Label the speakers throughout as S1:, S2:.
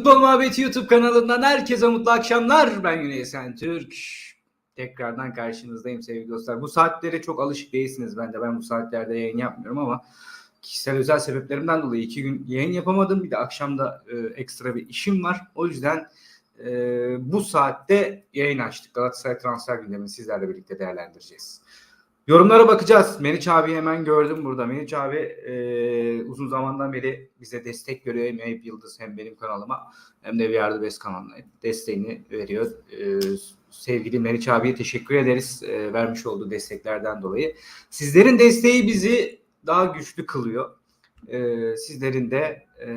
S1: Futbol Muhabbeti YouTube kanalından herkese mutlu akşamlar. Ben Güney Türk. Tekrardan karşınızdayım sevgili dostlar. Bu saatlere çok alışık değilsiniz ben de. Ben bu saatlerde yayın yapmıyorum ama kişisel özel sebeplerimden dolayı iki gün yayın yapamadım. Bir de akşamda e, ekstra bir işim var. O yüzden e, bu saatte yayın açtık. Galatasaray transfer gündemini sizlerle birlikte değerlendireceğiz. Yorumlara bakacağız. Meriç abi hemen gördüm burada. Meriç abi e, uzun zamandan beri bize destek veriyor. Hem Eyüp Yıldız hem benim kanalıma hem de Viyardı Bes kanalına desteğini veriyor. E, sevgili Meriç abiye teşekkür ederiz e, vermiş olduğu desteklerden dolayı. Sizlerin desteği bizi daha güçlü kılıyor. E, sizlerin de e,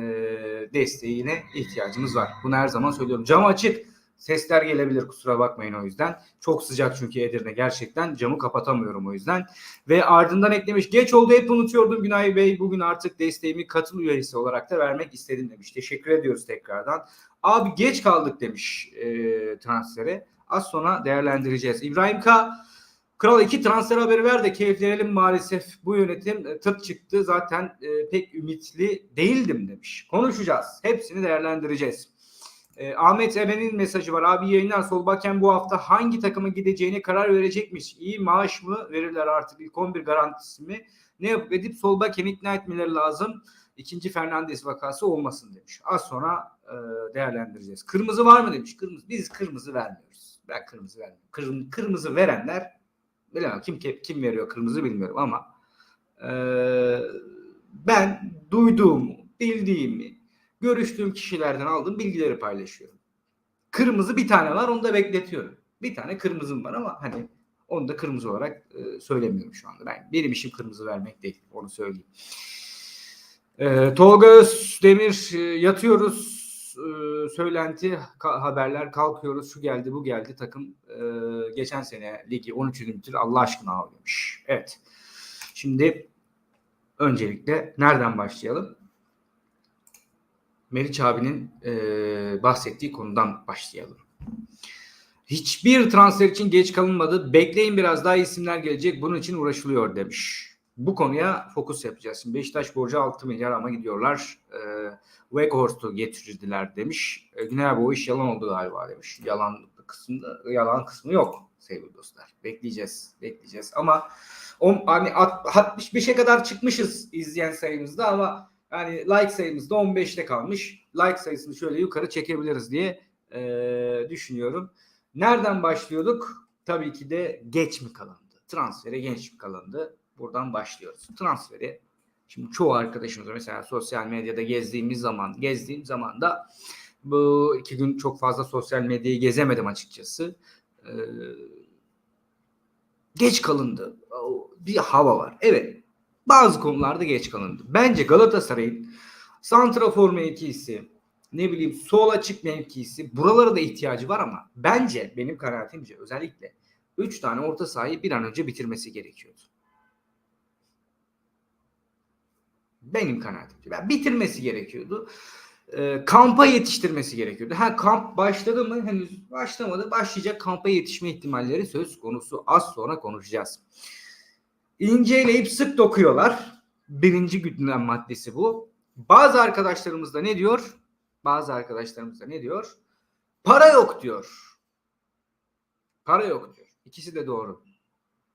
S1: desteğine ihtiyacımız var. Bunu her zaman söylüyorum. Cam açık. Sesler gelebilir kusura bakmayın o yüzden. Çok sıcak çünkü Edirne gerçekten. Camı kapatamıyorum o yüzden. Ve ardından eklemiş. Geç oldu hep unutuyordum Günay Bey. Bugün artık desteğimi katıl üyesi olarak da vermek istedim demiş. Teşekkür ediyoruz tekrardan. Abi geç kaldık demiş e, transfere. Az sonra değerlendireceğiz. İbrahim K. Kral 2 transfer haberi ver de keyiflenelim maalesef. Bu yönetim e, tırt çıktı. Zaten e, pek ümitli değildim demiş. Konuşacağız. Hepsini değerlendireceğiz. E, Ahmet Eren'in mesajı var. Abi yayınlar sol bakken bu hafta hangi takıma gideceğine karar verecekmiş. İyi maaş mı verirler artık ilk 11 garantisi mi? Ne yapıp edip sol bakken ikna etmeleri lazım. İkinci Fernandes vakası olmasın demiş. Az sonra e, değerlendireceğiz. Kırmızı var mı demiş. Kırmızı. Biz kırmızı vermiyoruz. Ben kırmızı vermiyorum. Kırm, kırmızı verenler bilemem kim kim veriyor kırmızı bilmiyorum ama e, ben duyduğumu, bildiğimi, görüştüğüm kişilerden aldığım bilgileri paylaşıyorum. Kırmızı bir tane var onu da bekletiyorum. Bir tane kırmızım var ama hani onu da kırmızı olarak e, söylemiyorum şu anda. Ben benim işim kırmızı vermek değil. Onu söyleyeyim. E, Tolga Özdemir e, yatıyoruz. E, söylenti ka- haberler kalkıyoruz. Şu geldi bu geldi. Takım e, geçen sene ligi 13. bitir. Allah aşkına ağlamış. Evet. Şimdi öncelikle nereden başlayalım? Meriç abinin e, bahsettiği konudan başlayalım. Hiçbir transfer için geç kalınmadı. Bekleyin biraz daha isimler gelecek. Bunun için uğraşılıyor demiş. Bu konuya fokus yapacağız. Şimdi Beşiktaş borcu 6 milyar ama gidiyorlar. E, Weghorst'u getirdiler demiş. E, Güney abi o iş yalan oldu galiba demiş. Yalan kısmında yalan kısmı yok sevgili dostlar. Bekleyeceğiz. Bekleyeceğiz. Ama o, hani 65'e kadar çıkmışız izleyen sayımızda ama yani like sayımız da 15'te kalmış. Like sayısını şöyle yukarı çekebiliriz diye e, düşünüyorum. Nereden başlıyorduk? Tabii ki de geç mi kalındı? Transfere genç mi kalındı? Buradan başlıyoruz. Transferi şimdi çoğu arkadaşımız mesela sosyal medyada gezdiğimiz zaman gezdiğim zaman da bu iki gün çok fazla sosyal medyayı gezemedim açıkçası. Ee, geç kalındı. Bir hava var. Evet bazı konularda geç kalındı. Bence Galatasaray'ın santrafor mevkisi, ne bileyim sol açık mevkisi buralara da ihtiyacı var ama bence benim kanaatimce özellikle 3 tane orta sahayı bir an önce bitirmesi gerekiyordu. Benim kanaatimce. Ben bitirmesi gerekiyordu. E, kampa yetiştirmesi gerekiyordu. Ha kamp başladı mı? Henüz başlamadı. Başlayacak kampa yetişme ihtimalleri söz konusu. Az sonra konuşacağız inceleyip sık dokuyorlar. Birinci gündem maddesi bu. Bazı arkadaşlarımız da ne diyor? Bazı arkadaşlarımız da ne diyor? Para yok diyor. Para yok diyor. İkisi de doğru.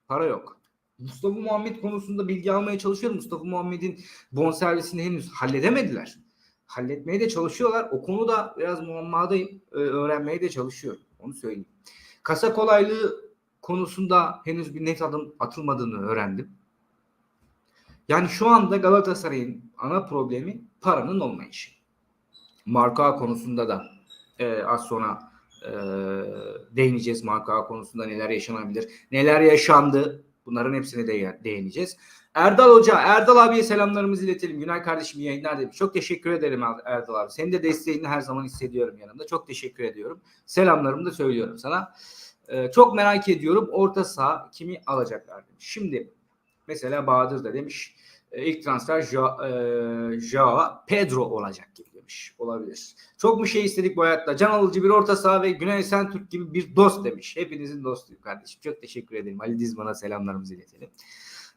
S1: Para yok. Mustafa Muhammed konusunda bilgi almaya çalışıyorum. Mustafa Muhammed'in bonservisini henüz halledemediler. Halletmeye de çalışıyorlar. O konuda biraz muammadayım. Öğrenmeye de çalışıyorum. Onu söyleyeyim. Kasa kolaylığı konusunda henüz bir net adım atılmadığını öğrendim. Yani şu anda Galatasaray'ın ana problemi paranın olmayışı. Marka konusunda da e, az sonra e, değineceğiz. Marka konusunda neler yaşanabilir, neler yaşandı bunların hepsine de değineceğiz. Erdal Hoca, Erdal abiye selamlarımızı iletelim. Günay kardeşim yayınlar demiş. Çok teşekkür ederim Erdal abi. Senin de desteğini her zaman hissediyorum yanımda. Çok teşekkür ediyorum. Selamlarımı da söylüyorum sana. Ee, çok merak ediyorum orta saha kimi alacaklar demiş. Şimdi mesela Bahadır da demiş e, ilk transfer Joao e, Pedro olacak gibi demiş. Olabilir. Çok mu şey istedik bu hayatta? Can alıcı bir orta saha ve Güney Sentürk gibi bir dost demiş. Hepinizin dostuyum kardeşim. Çok teşekkür ederim. Ali Dizman'a selamlarımızı iletelim.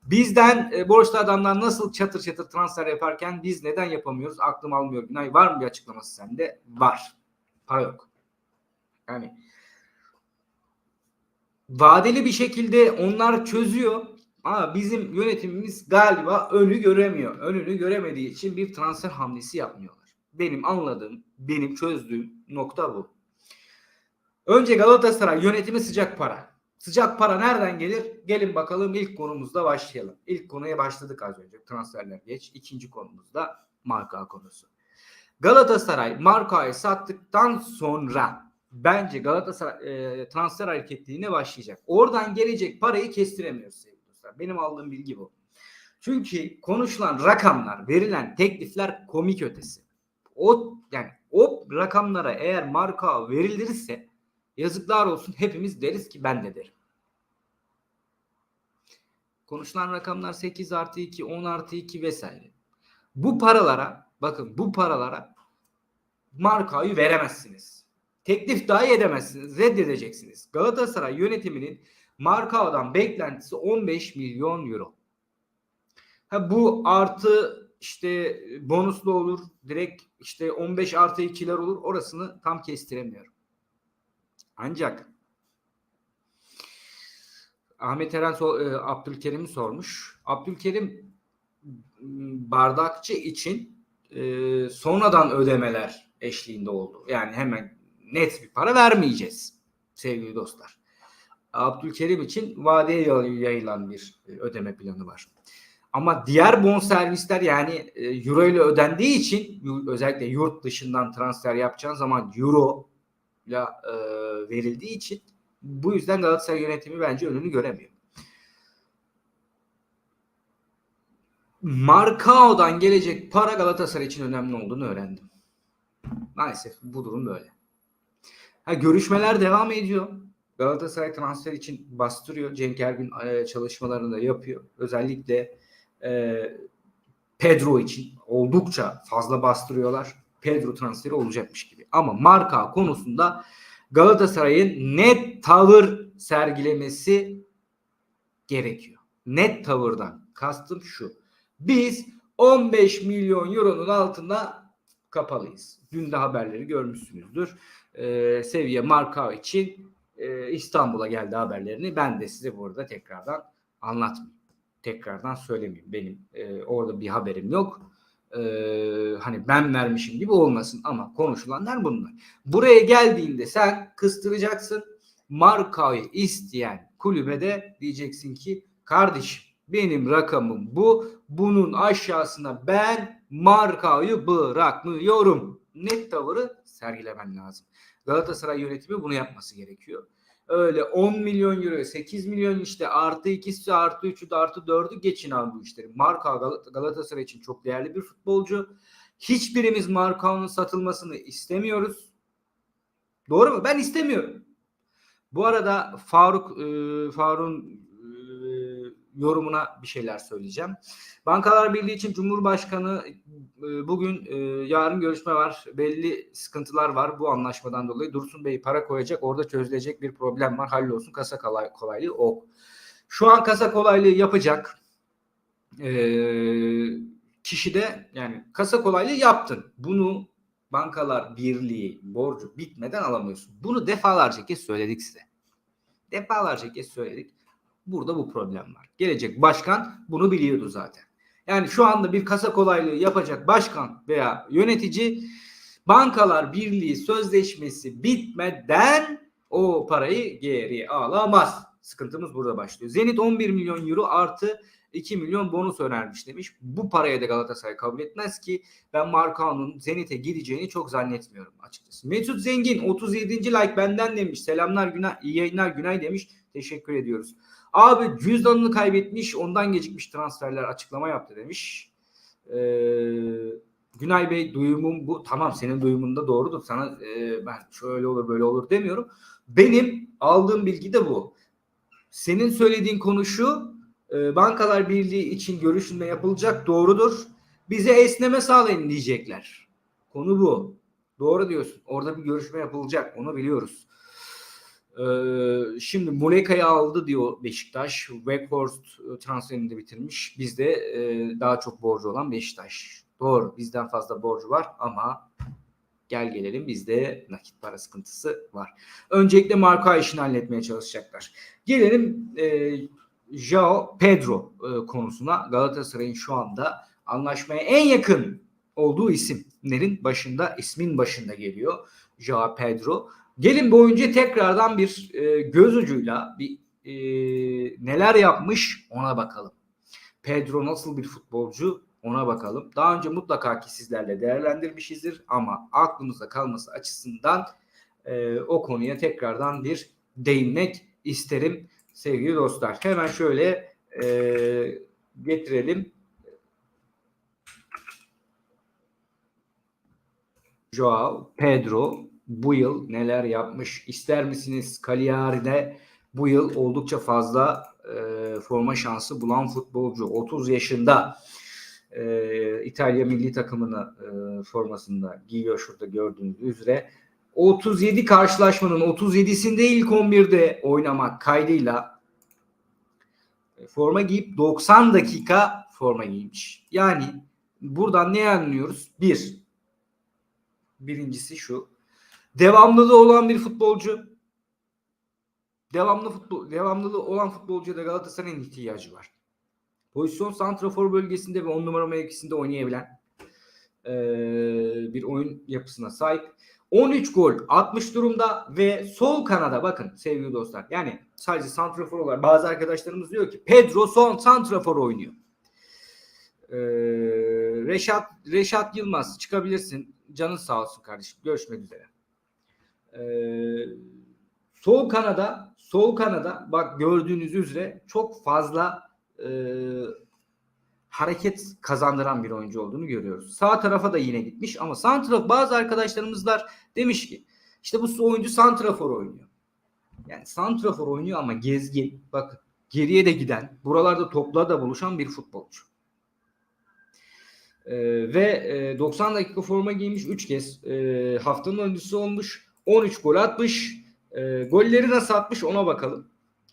S1: Bizden e, borçlu adamlar nasıl çatır çatır transfer yaparken biz neden yapamıyoruz? Aklım almıyor. Günay var mı bir açıklaması sende? Var. Para yok. Yani vadeli bir şekilde onlar çözüyor ama bizim yönetimimiz galiba önü göremiyor. Önünü göremediği için bir transfer hamlesi yapmıyorlar. Benim anladığım, benim çözdüğüm nokta bu. Önce Galatasaray yönetimi sıcak para. Sıcak para nereden gelir? Gelin bakalım ilk konumuzda başlayalım. İlk konuya başladık az önce. Transferler geç. İkinci konumuzda marka konusu. Galatasaray markayı sattıktan sonra bence Galatasaray e, transfer hareketliğine başlayacak. Oradan gelecek parayı kestiremiyoruz sevgili dostlar. Benim aldığım bilgi bu. Çünkü konuşulan rakamlar, verilen teklifler komik ötesi. O yani o rakamlara eğer marka verilirse yazıklar olsun hepimiz deriz ki ben de derim. Konuşulan rakamlar 8 artı 2, 10 artı 2 vesaire. Bu paralara bakın bu paralara markayı veremezsiniz. Teklif dahi edemezsiniz. Reddedeceksiniz. Galatasaray yönetiminin markadan beklentisi 15 milyon euro. Ha, bu artı işte bonuslu olur. Direkt işte 15 artı 2'ler olur. Orasını tam kestiremiyorum. Ancak Ahmet Eren e, Abdülkerim'i sormuş. Abdülkerim bardakçı için e, sonradan ödemeler eşliğinde oldu. Yani hemen net bir para vermeyeceğiz sevgili dostlar. Abdülkerim için vadeye yayılan bir e, ödeme planı var. Ama diğer bon servisler yani e, euro ile ödendiği için özellikle yurt dışından transfer yapacağın zaman euro ile e, verildiği için bu yüzden Galatasaray yönetimi bence önünü göremiyor. Markao'dan gelecek para Galatasaray için önemli olduğunu öğrendim. Maalesef bu durum böyle. Ha, görüşmeler devam ediyor. Galatasaray transfer için bastırıyor. Cenk Ergün e, çalışmalarını da yapıyor. Özellikle e, Pedro için oldukça fazla bastırıyorlar. Pedro transferi olacakmış gibi. Ama marka konusunda Galatasaray'ın net tavır sergilemesi gerekiyor. Net tavırdan kastım şu. Biz 15 milyon euronun altında kapalıyız. Dün de haberleri görmüşsünüzdür. Ee, seviye marka için e, İstanbul'a geldi haberlerini. Ben de size burada tekrardan anlatmayayım. Tekrardan söylemeyeyim. Benim e, orada bir haberim yok. Ee, hani ben vermişim gibi olmasın ama konuşulanlar bunlar. Buraya geldiğinde sen kıstıracaksın. Markayı isteyen kulübede diyeceksin ki kardeşim benim rakamım bu. Bunun aşağısına ben markayı bırakmıyorum. Net tavırı sergilemen lazım. Galatasaray yönetimi bunu yapması gerekiyor. Öyle 10 milyon euro, 8 milyon işte artı ikisi artı üçü de artı dördü geçin abi bu işleri. Marka Galatasaray için çok değerli bir futbolcu. Hiçbirimiz Markao'nun satılmasını istemiyoruz. Doğru mu? Ben istemiyorum. Bu arada Faruk e, Faruk'un yorumuna bir şeyler söyleyeceğim. Bankalar Birliği için Cumhurbaşkanı e, bugün e, yarın görüşme var. Belli sıkıntılar var bu anlaşmadan dolayı. Dursun Bey para koyacak. Orada çözülecek bir problem var. Hallolsun kasa kolay, kolaylığı o. Şu an kasa kolaylığı yapacak e, kişi de yani kasa kolaylığı yaptın. Bunu Bankalar Birliği borcu bitmeden alamıyorsun. Bunu defalarca kez söyledik size. Defalarca kez söyledik. Burada bu problem var. Gelecek başkan bunu biliyordu zaten. Yani şu anda bir kasa kolaylığı yapacak başkan veya yönetici bankalar birliği sözleşmesi bitmeden o parayı geri alamaz. Sıkıntımız burada başlıyor. Zenit 11 milyon euro artı 2 milyon bonus önermiş demiş. Bu paraya da Galatasaray kabul etmez ki ben Markao'nun Zenit'e gideceğini çok zannetmiyorum açıkçası. Mesut Zengin 37. like benden demiş. Selamlar günay, iyi yayınlar günay demiş. Teşekkür ediyoruz. Abi cüzdanını kaybetmiş ondan gecikmiş transferler açıklama yaptı demiş. Ee, Günay Bey duyumum bu. Tamam senin duyumun da doğrudur. Sana e, ben şöyle olur böyle olur demiyorum. Benim aldığım bilgi de bu. Senin söylediğin konu şu. E, Bankalar Birliği için görüşme yapılacak doğrudur. Bize esneme sağlayın diyecekler. Konu bu. Doğru diyorsun. Orada bir görüşme yapılacak. Onu biliyoruz. Ee, şimdi Muleka'yı aldı diyor Beşiktaş. Weghorst e, transferini de bitirmiş. Bizde e, daha çok borcu olan Beşiktaş. Doğru bizden fazla borcu var ama gel gelelim bizde nakit para sıkıntısı var. Öncelikle marka işini halletmeye çalışacaklar. Gelelim e, Joao Pedro e, konusuna. Galatasaray'ın şu anda anlaşmaya en yakın olduğu isimlerin başında, ismin başında geliyor. Joao Pedro. Gelin bu oyuncu tekrardan bir e, göz ucuyla bir e, neler yapmış ona bakalım. Pedro nasıl bir futbolcu ona bakalım. Daha önce mutlaka ki sizlerle değerlendirmişizdir ama aklımızda kalması açısından e, o konuya tekrardan bir değinmek isterim sevgili dostlar. Hemen şöyle e, getirelim. Joao Pedro bu yıl neler yapmış ister misiniz? Cagliari'de bu yıl oldukça fazla e, forma şansı bulan futbolcu. 30 yaşında e, İtalya milli takımını e, formasında giyiyor şurada gördüğünüz üzere. 37 karşılaşmanın 37'sinde ilk 11'de oynamak kaydıyla e, forma giyip 90 dakika forma giymiş. Yani buradan ne anlıyoruz? Bir, birincisi şu. Devamlılığı olan bir futbolcu. Devamlı futbol, devamlılığı olan futbolcuya da Galatasaray'ın ihtiyacı var. Pozisyon santrafor bölgesinde ve 10 numara mevkisinde oynayabilen e, bir oyun yapısına sahip. 13 gol 60 durumda ve sol kanada bakın sevgili dostlar. Yani sadece santrafor olarak bazı arkadaşlarımız diyor ki Pedro son santrafor oynuyor. Ee, Reşat Reşat Yılmaz çıkabilirsin. Canın sağ olsun kardeşim. Görüşmek üzere. Ee, sol kanada sol kanada bak gördüğünüz üzere çok fazla e, hareket kazandıran bir oyuncu olduğunu görüyoruz. Sağ tarafa da yine gitmiş ama santrafor bazı arkadaşlarımızlar demiş ki işte bu oyuncu santrafor oynuyor. Yani santrafor oynuyor ama gezgin bakın geriye de giden buralarda topla da buluşan bir futbolcu. Ee, ve e, 90 dakika forma giymiş 3 kez e, haftanın oyuncusu olmuş 13 gol atmış. E, golleri nasıl atmış ona bakalım.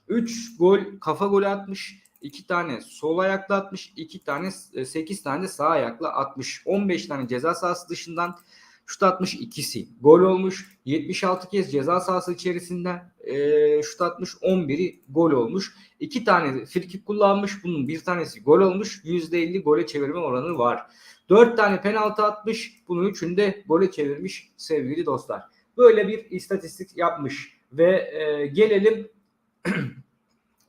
S1: 3 gol kafa golü atmış. 2 tane sol ayakla atmış. 2 tane 8 tane de sağ ayakla atmış. 15 tane ceza sahası dışından şut atmış ikisi. Gol olmuş. 76 kez ceza sahası içerisinden e, şut atmış. 11'i gol olmuş. 2 tane frikik kullanmış. Bunun bir tanesi gol olmuş. %50 gole çevirme oranı var. 4 tane penaltı atmış. Bunun üçünde gole çevirmiş sevgili dostlar böyle bir istatistik yapmış ve e, gelelim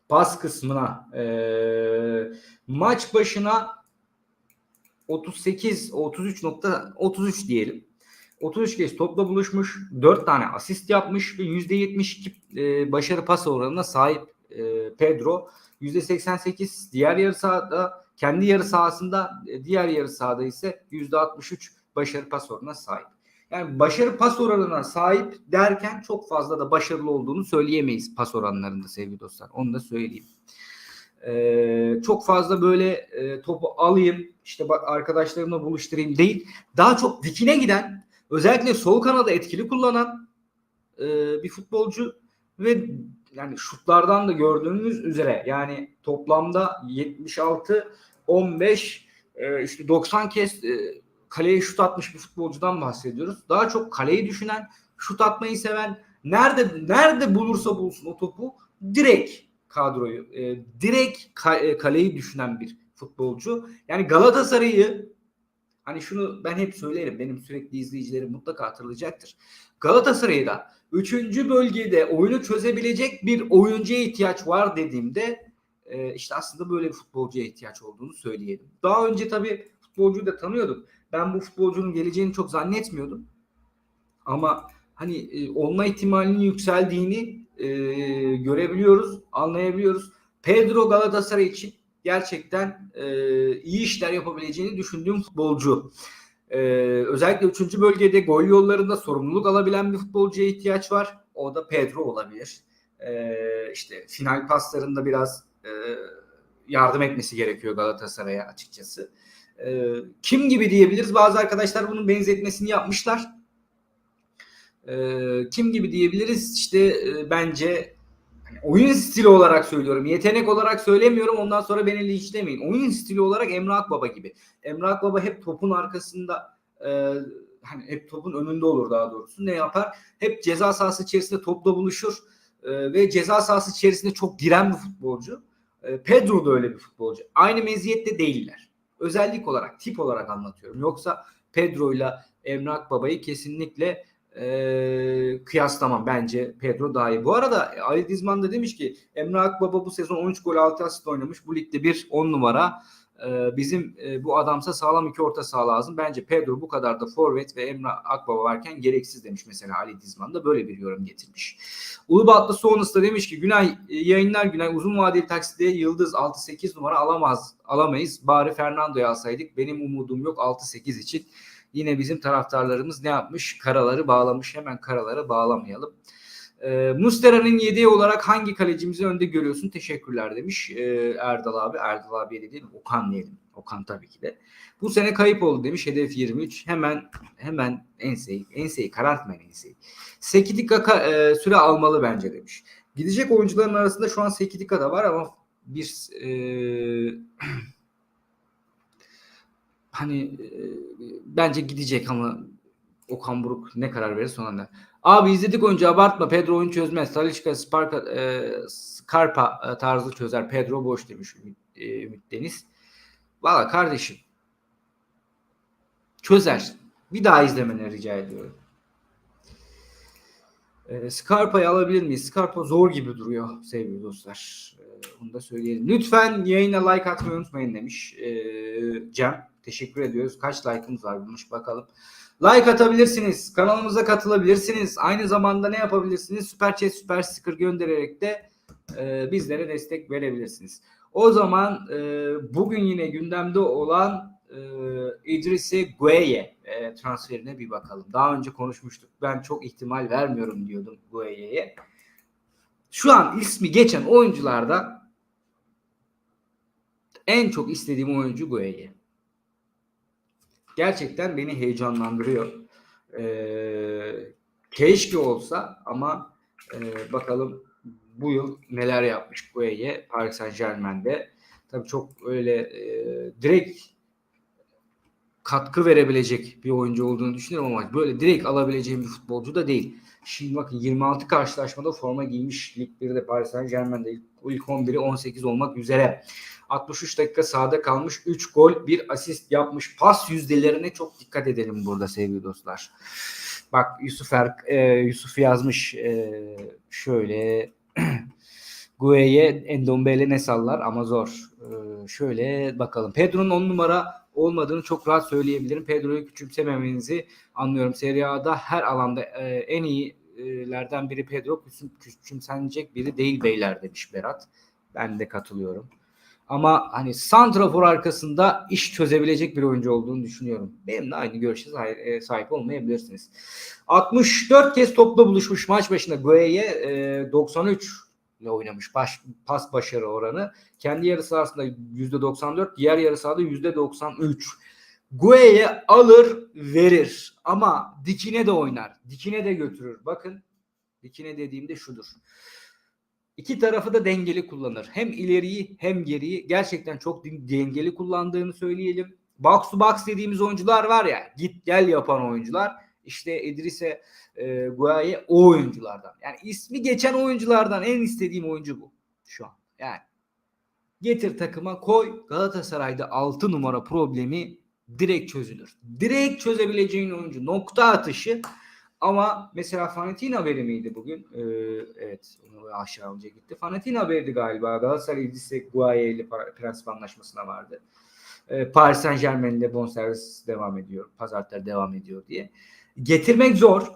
S1: pas kısmına e, maç başına 38 33.33 diyelim. 33 kez topla buluşmuş, 4 tane asist yapmış ve %72 e, başarı pas oranına sahip e, Pedro. %88 diğer yarı sahada, kendi yarı sahasında, e, diğer yarı sahada ise %63 başarı pas oranına sahip. Yani başarı pas oranına sahip derken çok fazla da başarılı olduğunu söyleyemeyiz pas oranlarında sevgili dostlar. Onu da söyleyeyim. Ee, çok fazla böyle e, topu alayım işte arkadaşlarımla buluşturayım değil. Daha çok dikine giden özellikle sol kanada etkili kullanan e, bir futbolcu ve yani şutlardan da gördüğünüz üzere yani toplamda 76 15 e, işte 90 kez e, kaleye şut atmış bir futbolcudan bahsediyoruz. Daha çok kaleyi düşünen, şut atmayı seven, nerede nerede bulursa bulsun o topu direkt kadroyu, e, direkt ka, e, kaleyi düşünen bir futbolcu. Yani Galatasaray'ı hani şunu ben hep söylerim. Benim sürekli izleyicilerim mutlaka hatırlayacaktır. Galatasaray'ı da 3. bölgede oyunu çözebilecek bir oyuncuya ihtiyaç var dediğimde e, işte aslında böyle bir futbolcuya ihtiyaç olduğunu söyleyelim. Daha önce tabii futbolcuyu da tanıyorduk ben bu futbolcunun geleceğini çok zannetmiyordum. Ama hani e, olma ihtimalinin yükseldiğini e, görebiliyoruz, anlayabiliyoruz. Pedro Galatasaray için gerçekten e, iyi işler yapabileceğini düşündüğüm futbolcu. E, özellikle 3. bölgede gol yollarında sorumluluk alabilen bir futbolcuya ihtiyaç var. O da Pedro olabilir. E, işte final paslarında biraz e, yardım etmesi gerekiyor Galatasaray'a açıkçası. E, kim gibi diyebiliriz? Bazı arkadaşlar bunun benzetmesini yapmışlar. Ee, kim gibi diyebiliriz? İşte e, bence hani oyun stili olarak söylüyorum. Yetenek olarak söylemiyorum. Ondan sonra beni linçlemeyin. Oyun stili olarak Emre Akbaba gibi. Emre Akbaba hep topun arkasında e, hani hep topun önünde olur daha doğrusu. Ne yapar? Hep ceza sahası içerisinde topla buluşur e, ve ceza sahası içerisinde çok giren bir futbolcu. E, Pedro da öyle bir futbolcu. Aynı meziyette değiller. Özellik olarak, tip olarak anlatıyorum. Yoksa Pedro ile Emre Akbaba'yı kesinlikle e, kıyaslamam. Bence Pedro daha iyi. Bu arada Ali Dizman da demiş ki Emre Akbaba bu sezon 13 gol 6 asist oynamış. Bu ligde bir 10 numara. E, bizim e, bu adamsa sağlam iki orta saha lazım. Bence Pedro bu kadar da forvet ve Emre Akbaba varken gereksiz demiş mesela Ali Dizman da böyle bir yorum getirmiş. Ulubatlı Sonus da demiş ki Günay e, yayınlar Günay uzun vadeli takside Yıldız 6-8 numara alamaz alamayız. Bari Fernando'yu alsaydık. Benim umudum yok 6-8 için. Yine bizim taraftarlarımız ne yapmış? Karaları bağlamış. Hemen karaları bağlamayalım. E, Mustera'nın yedeği olarak hangi kalecimizi önde görüyorsun? Teşekkürler demiş e, Erdal abi. Erdal abiye de Okan diyelim. Okan tabii ki de. Bu sene kayıp oldu demiş. Hedef 23. Hemen hemen enseyi, enseyi karartmayın enseyi. Sekidika e, süre almalı bence demiş. Gidecek oyuncuların arasında şu an Sekidika da var ama bir e, hani e, bence gidecek ama Okan Buruk ne karar verir son anda. Abi izledik oyuncu abartma. Pedro oyun çözmez. Talisca, Sparka, e, Scarpa e, tarzı çözer. Pedro boş demiş Ümit, e, Deniz. Valla kardeşim çözer. Bir daha izlemeni rica ediyorum. E, Scarpa'yı alabilir miyiz? Scarpa zor gibi duruyor sevgili dostlar. E, onu da söyleyelim. Lütfen yayına like atmayı unutmayın demiş e, Cem. Teşekkür ediyoruz. Kaç like'ımız var bulmuş bakalım. Like atabilirsiniz. Kanalımıza katılabilirsiniz. Aynı zamanda ne yapabilirsiniz? Süper chat, süper sticker göndererek de e, bizlere destek verebilirsiniz. O zaman e, bugün yine gündemde olan e, İdrisi Gueye e, transferine bir bakalım. Daha önce konuşmuştuk. Ben çok ihtimal vermiyorum diyordum Gueye'ye. Şu an ismi geçen oyuncularda en çok istediğim oyuncu Gueye. Gerçekten beni heyecanlandırıyor. Ee, keşke olsa ama e, bakalım bu yıl neler yapmış Gueye Paris Saint Germain'de. Tabii çok öyle e, direkt katkı verebilecek bir oyuncu olduğunu düşünüyorum ama böyle direkt alabileceğim bir futbolcu da değil. Şimdi bakın 26 karşılaşmada forma giymiş Lig 1'de Paris Saint Germain'de ilk, ilk 11'i 18 olmak üzere. 63 dakika sahada kalmış 3 gol 1 asist yapmış. Pas yüzdelerine çok dikkat edelim burada sevgili dostlar. Bak Yusuf er, e, Yusuf yazmış e, şöyle Gueye Endombele ne sallar ama zor. E, şöyle bakalım. Pedro'nun 10 numara olmadığını çok rahat söyleyebilirim. Pedro'yu küçümsememenizi anlıyorum. Serie A'da her alanda e, en iyilerden biri Pedro küçümsenecek biri değil beyler demiş Berat. Ben de katılıyorum. Ama hani Santrafor arkasında iş çözebilecek bir oyuncu olduğunu düşünüyorum. Benim de aynı görüşe sahip olmayabilirsiniz. 64 kez topla buluşmuş maç başında Gueye 93 ile oynamış baş, pas başarı oranı. Kendi yarı sahasında %94, diğer yarı sahada %93. Gueye alır verir ama dikine de oynar. Dikine de götürür. Bakın dikine dediğimde şudur. İki tarafı da dengeli kullanır. Hem ileriyi hem geriyi gerçekten çok dengeli kullandığını söyleyelim. Box to box dediğimiz oyuncular var ya git gel yapan oyuncular. İşte İdris'e e, Guaye o oyunculardan. Yani ismi geçen oyunculardan en istediğim oyuncu bu şu an. Yani getir takıma koy Galatasaray'da 6 numara problemi direkt çözülür. Direkt çözebileceğin oyuncu nokta atışı ama mesela Fanatin haberi miydi bugün? Ee, evet aşağı önce gitti. Fanatin haberiydi galiba. Galatasaray İdris'e Guaye ile prensip anlaşmasına vardı. Ee, Paris Saint Germain'de bonservis devam ediyor. Pazartları devam ediyor diye. Getirmek zor.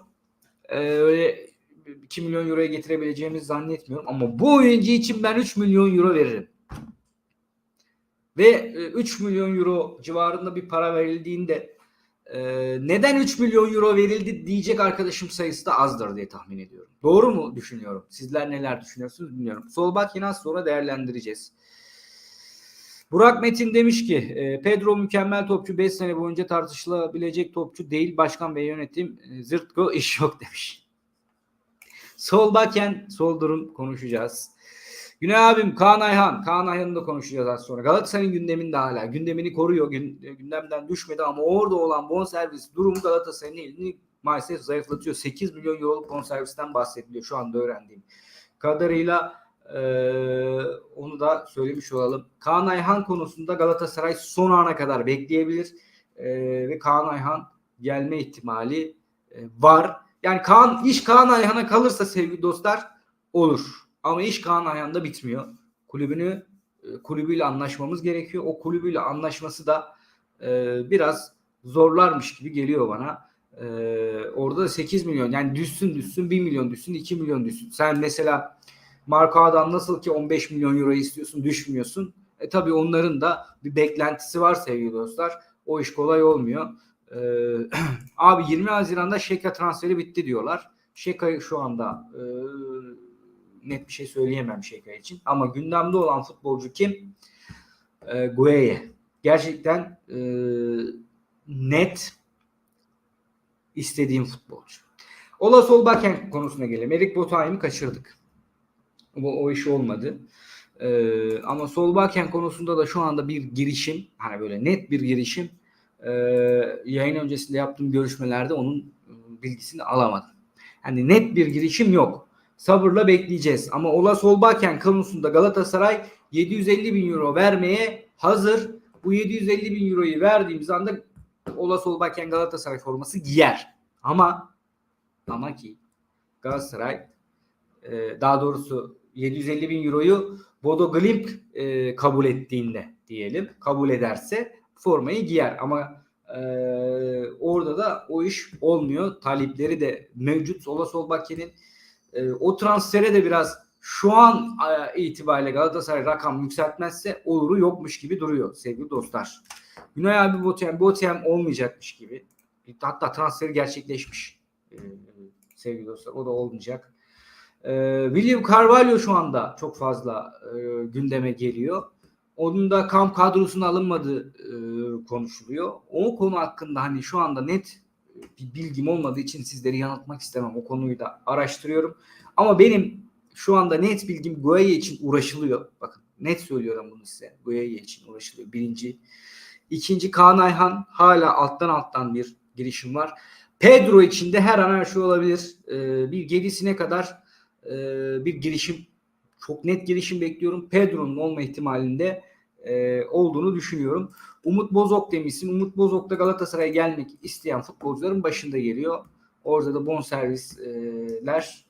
S1: Ee, öyle 2 milyon euroya getirebileceğimizi zannetmiyorum. Ama bu oyuncu için ben 3 milyon euro veririm. Ve 3 milyon euro civarında bir para verildiğinde neden 3 milyon euro verildi diyecek arkadaşım sayısı da azdır diye tahmin ediyorum. Doğru mu düşünüyorum? Sizler neler düşünüyorsunuz bilmiyorum. Sol bak yine az sonra değerlendireceğiz. Burak Metin demiş ki e, Pedro mükemmel topçu 5 sene boyunca tartışılabilecek topçu değil. Başkan ve yönetim e, zırtko iş yok demiş. Sol baken sol durum konuşacağız. Güney abim Kaan Ayhan. Kaan Ayhan'ı da konuşacağız az sonra. Galatasaray'ın gündeminde hala. Gündemini koruyor. Gün, gündemden düşmedi ama orada olan bonservis durumu Galatasaray'ın elini maalesef zayıflatıyor. 8 milyon euroluk bonservisten bahsediliyor şu anda öğrendiğim kadarıyla. Ee, onu da söylemiş olalım. Kaan Ayhan konusunda Galatasaray son ana kadar bekleyebilir. Ee, ve Kaan Ayhan gelme ihtimali e, var. Yani Kaan iş Kaan Ayhan'a kalırsa sevgili dostlar olur. Ama iş Kaan Ayhan'da bitmiyor. Kulübünü e, kulübüyle anlaşmamız gerekiyor. O kulübüyle anlaşması da e, biraz zorlarmış gibi geliyor bana. E, orada da 8 milyon yani düşsün düşsün 1 milyon düşsün 2 milyon düşsün. Sen mesela Marco Adam nasıl ki 15 milyon euro istiyorsun düşmüyorsun. E tabi onların da bir beklentisi var sevgili dostlar. O iş kolay olmuyor. Ee, abi 20 Haziran'da Şeka transferi bitti diyorlar. Şeka şu anda e, net bir şey söyleyemem Şeka için. Ama gündemde olan futbolcu kim? E, Gueye. Gerçekten e, net istediğim futbolcu. Ola Solbakken konusuna gelelim. Erik Botaim'i kaçırdık. O, o iş olmadı. Ee, ama Solbakken konusunda da şu anda bir girişim, hani böyle net bir girişim e, yayın öncesinde yaptığım görüşmelerde onun bilgisini alamadım. Hani net bir girişim yok. Sabırla bekleyeceğiz. Ama Ola Solbakken konusunda Galatasaray 750 bin euro vermeye hazır. Bu 750 bin euroyu verdiğimiz anda Ola Solbakken Galatasaray forması giyer. Ama ama ki Galatasaray e, daha doğrusu 750 bin euroyu Bodo Glimp e, kabul ettiğinde diyelim kabul ederse formayı giyer ama e, orada da o iş olmuyor. Talipleri de mevcut. Sola Solbakkı'nın e, o transfere de biraz şu an e, itibariyle Galatasaray rakam yükseltmezse oluru yokmuş gibi duruyor sevgili dostlar. Günay abi Botem, Botem olmayacakmış gibi. Hatta transferi gerçekleşmiş e, sevgili dostlar. O da olmayacak. E, William Carvalho şu anda çok fazla e, gündeme geliyor. Onun da kamp kadrosuna alınmadığı e, konuşuluyor. O konu hakkında hani şu anda net bir bilgim olmadığı için sizleri yanıltmak istemem. O konuyu da araştırıyorum. Ama benim şu anda net bilgim Gueye için uğraşılıyor. Bakın net söylüyorum bunu size. Gueye için uğraşılıyor. Birinci. İkinci Kaan Ayhan hala alttan alttan bir girişim var. Pedro için de her an her şey olabilir. Ee, bir gerisine kadar e, bir girişim çok net girişim bekliyorum. Pedro'nun olma ihtimalinde e, olduğunu düşünüyorum. Umut Bozok demişsin. Umut Bozok da Galatasaray'a gelmek isteyen futbolcuların başında geliyor. Orada da bonservisler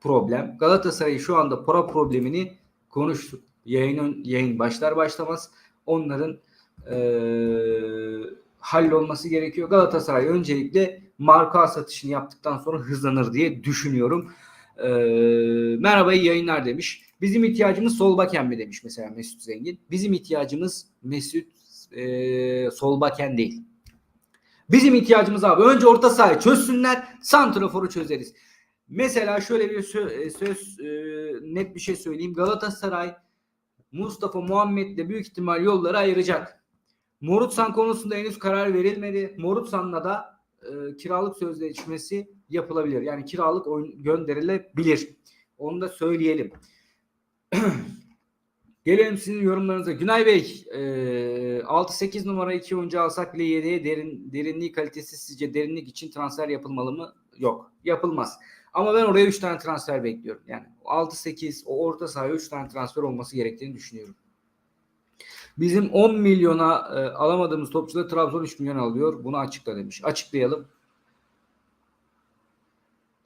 S1: problem. Galatasaray şu anda para problemini konuştuk. Yayın, yayın başlar başlamaz onların e, hallolması gerekiyor. Galatasaray öncelikle marka satışını yaptıktan sonra hızlanır diye düşünüyorum. E, merhaba iyi yayınlar demiş. Bizim ihtiyacımız sol baken mi demiş mesela Mesut Zengin. Bizim ihtiyacımız Mesut e, sol baken değil. Bizim ihtiyacımız abi önce orta sahayı çözsünler santraforu çözeriz. Mesela şöyle bir söz, söz e, net bir şey söyleyeyim. Galatasaray Mustafa Muhammed'le büyük ihtimal yolları ayıracak. Morutsan konusunda henüz karar verilmedi. Morutsan'la da e, kiralık sözleşmesi yapılabilir. Yani kiralık oyun gönderilebilir. Onu da söyleyelim. Gelelim sizin yorumlarınıza. Günay Bey, e, 6-8 numara 2 oyuncu alsak bile 7'ye derin, derinliği kalitesi sizce derinlik için transfer yapılmalı mı? Yok. Yapılmaz. Ama ben oraya 3 tane transfer bekliyorum. Yani 6-8 o orta sahaya 3 tane transfer olması gerektiğini düşünüyorum. Bizim 10 milyona e, alamadığımız topçular Trabzon 3 milyon alıyor. Bunu açıkla demiş. Açıklayalım.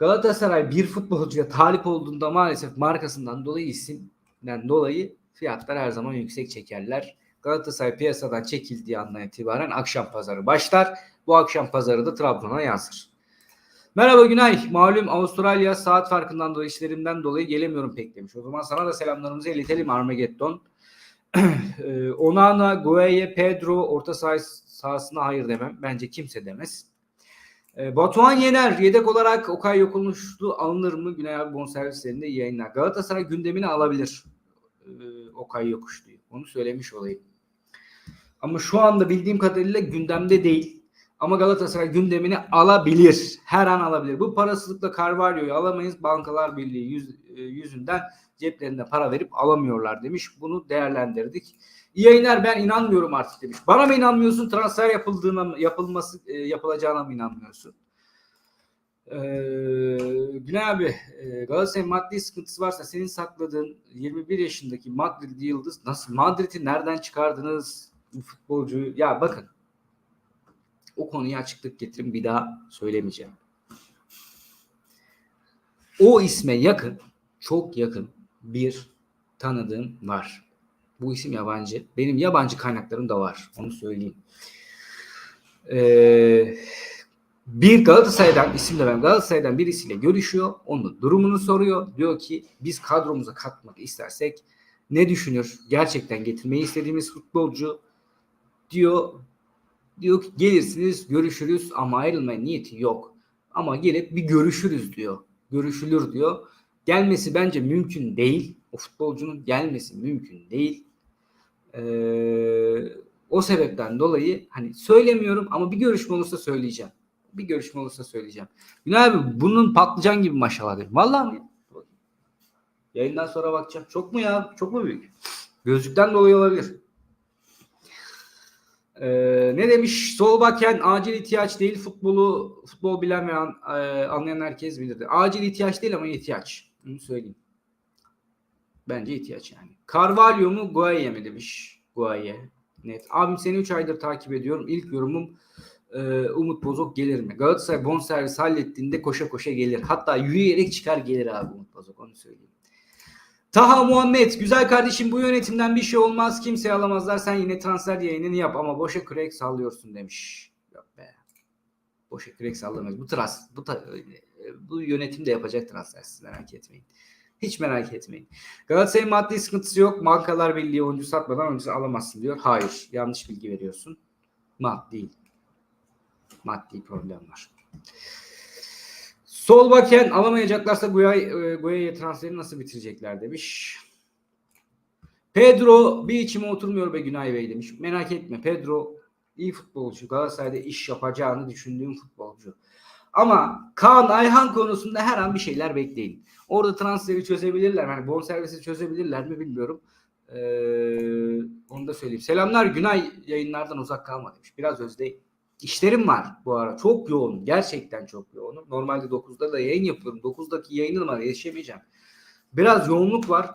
S1: Galatasaray bir futbolcuya talip olduğunda maalesef markasından dolayı isimden dolayı fiyatlar her zaman yüksek çekerler. Galatasaray piyasadan çekildiği andan itibaren akşam pazarı başlar. Bu akşam pazarı da Trabzon'a yansır. Merhaba Günay. Malum Avustralya saat farkından dolayı işlerimden dolayı gelemiyorum pek demiş. O zaman sana da selamlarımızı iletelim Armageddon. Onana, Gueye, Pedro orta saha sahasına hayır demem. Bence kimse demez. E, Batuhan Yener yedek olarak Okay Yokulmuşlu alınır mı? Güney abi bonservislerinde yayınlar. Galatasaray gündemine alabilir e, Okay Yokuşlu'yu. Onu söylemiş olayım. Ama şu anda bildiğim kadarıyla gündemde değil. Ama Galatasaray gündemini alabilir. Her an alabilir. Bu parasızlıkla Carvalho'yu alamayız. Bankalar Birliği yüz, e, yüzünden ceplerinde para verip alamıyorlar demiş. Bunu değerlendirdik. İyi yayınlar ben inanmıyorum artık demiş. Bana mı inanmıyorsun? Transfer yapıldığına mı, yapılması e, yapılacağına mı inanmıyorsun? Ee, Günay abi e, Galatasaray maddi sıkıntısı varsa senin sakladığın 21 yaşındaki Madrid yıldız nasıl Madrid'i nereden çıkardınız bu futbolcuyu ya bakın o konuya açıklık getirin bir daha söylemeyeceğim. O isme yakın çok yakın bir tanıdığım var. Bu isim yabancı. Benim yabancı kaynaklarım da var. Onu söyleyeyim. Ee, bir Galatasaray'dan isim de ben Galatasaray'dan birisiyle görüşüyor. Onun durumunu soruyor. Diyor ki biz kadromuza katmak istersek ne düşünür? Gerçekten getirmeyi istediğimiz futbolcu diyor. Diyor ki gelirsiniz görüşürüz ama ayrılma niyeti yok. Ama gelip bir görüşürüz diyor. Görüşülür diyor. Gelmesi bence mümkün değil. O futbolcunun gelmesi mümkün değil. Ee, o sebepten dolayı hani söylemiyorum ama bir görüşme olursa söyleyeceğim. Bir görüşme olursa söyleyeceğim. Günay abi bunun patlıcan gibi maşallah dedim. Vallahi mi? Yayından sonra bakacağım. Çok mu ya? Çok mu büyük? Gözlükten dolayı olabilir. Ee, ne demiş? Sol baken acil ihtiyaç değil. Futbolu futbol an, e, anlayan herkes bilirdi. Acil ihtiyaç değil ama ihtiyaç. Bunu söyleyeyim. Bence ihtiyaç yani. Carvalho mu Guaye mi demiş. Guaye. Net. Abim seni 3 aydır takip ediyorum. İlk yorumum e, Umut Bozok gelir mi? Galatasaray bonservis hallettiğinde koşa koşa gelir. Hatta yürüyerek çıkar gelir abi Umut Bozok. Onu söyleyeyim. Taha Muhammed. Güzel kardeşim bu yönetimden bir şey olmaz. Kimseye alamazlar. Sen yine transfer yayınını yap ama boşa kürek sallıyorsun demiş. Yok be. Boşa kürek sallamayız. Bu trans, bu, ta, bu yönetim de yapacak transfer. Siz merak etmeyin. Hiç merak etmeyin. Galatasaray'ın maddi sıkıntısı yok. Bankalar Birliği oyuncu satmadan oyuncu alamazsın diyor. Hayır. Yanlış bilgi veriyorsun. Maddi. Maddi problem var. Sol baken alamayacaklarsa Guaya'ya Guaya transferi nasıl bitirecekler demiş. Pedro bir içime oturmuyor be Günay Bey demiş. Merak etme Pedro iyi futbolcu. Galatasaray'da iş yapacağını düşündüğüm futbolcu. Ama Kaan Ayhan konusunda her an bir şeyler bekleyin. Orada transferi çözebilirler. Hani bonservisi çözebilirler mi bilmiyorum. Ee, onu da söyleyeyim. Selamlar Günay yayınlardan uzak kalma demiş. Biraz özleyin. İşlerim var bu ara. Çok yoğun. Gerçekten çok yoğunum. Normalde 9'da da yayın yapıyorum. 9'daki yayınıma yetişemeyeceğim. Biraz yoğunluk var.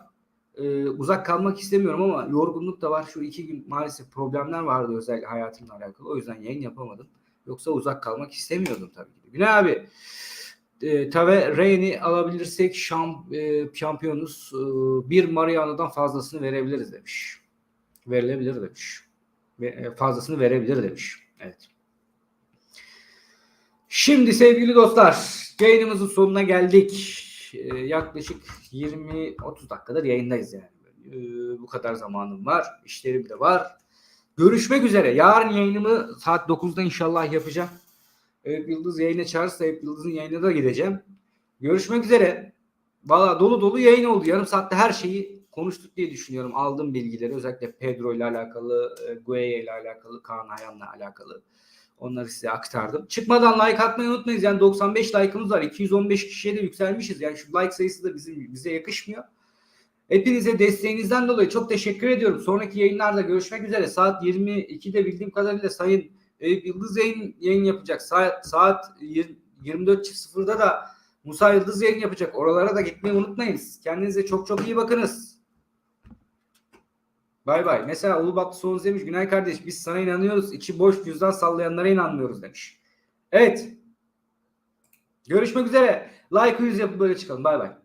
S1: Ee, uzak kalmak istemiyorum ama yorgunluk da var. Şu iki gün maalesef problemler vardı özellikle hayatımla alakalı. O yüzden yayın yapamadım. Yoksa uzak kalmak istemiyordum tabii ki. Güney abi e, Tave Reyni alabilirsek şamp, e, şampiyonuz. E, bir Mariano'dan fazlasını verebiliriz demiş. Verilebilir demiş. E, fazlasını verebilir demiş. Evet. Şimdi sevgili dostlar yayınımızın sonuna geldik. Ee, yaklaşık 20-30 dakikadır yayındayız yani. Ee, bu kadar zamanım var. İşlerim de var. Görüşmek üzere. Yarın yayınımı saat 9'da inşallah yapacağım. Eyüp Yıldız yayına çağırırsa Eyüp Yıldız'ın yayına da gideceğim. Görüşmek üzere. Valla dolu dolu yayın oldu. Yarım saatte her şeyi konuştuk diye düşünüyorum. Aldığım bilgileri özellikle Pedro ile alakalı, e, Gueye ile alakalı, Kaan Ayhan'la alakalı. Onları size aktardım. Çıkmadan like atmayı unutmayın. Yani 95 like'ımız var. 215 kişiye de yükselmişiz. Yani şu like sayısı da bizim bize yakışmıyor. Hepinize desteğinizden dolayı çok teşekkür ediyorum. Sonraki yayınlarda görüşmek üzere. Saat 22'de bildiğim kadarıyla Sayın Eyüp Yıldız yayın, yayın yapacak. Saat, saat 24.00'da da Musa Yıldız yayın yapacak. Oralara da gitmeyi unutmayınız. Kendinize çok çok iyi bakınız. Bay bay. Mesela Ulubatlı Soğuz demiş Günay kardeş biz sana inanıyoruz. İçi boş cüzdan sallayanlara inanmıyoruz demiş. Evet. Görüşmek üzere. Like yüz yapıp böyle çıkalım. Bay bay.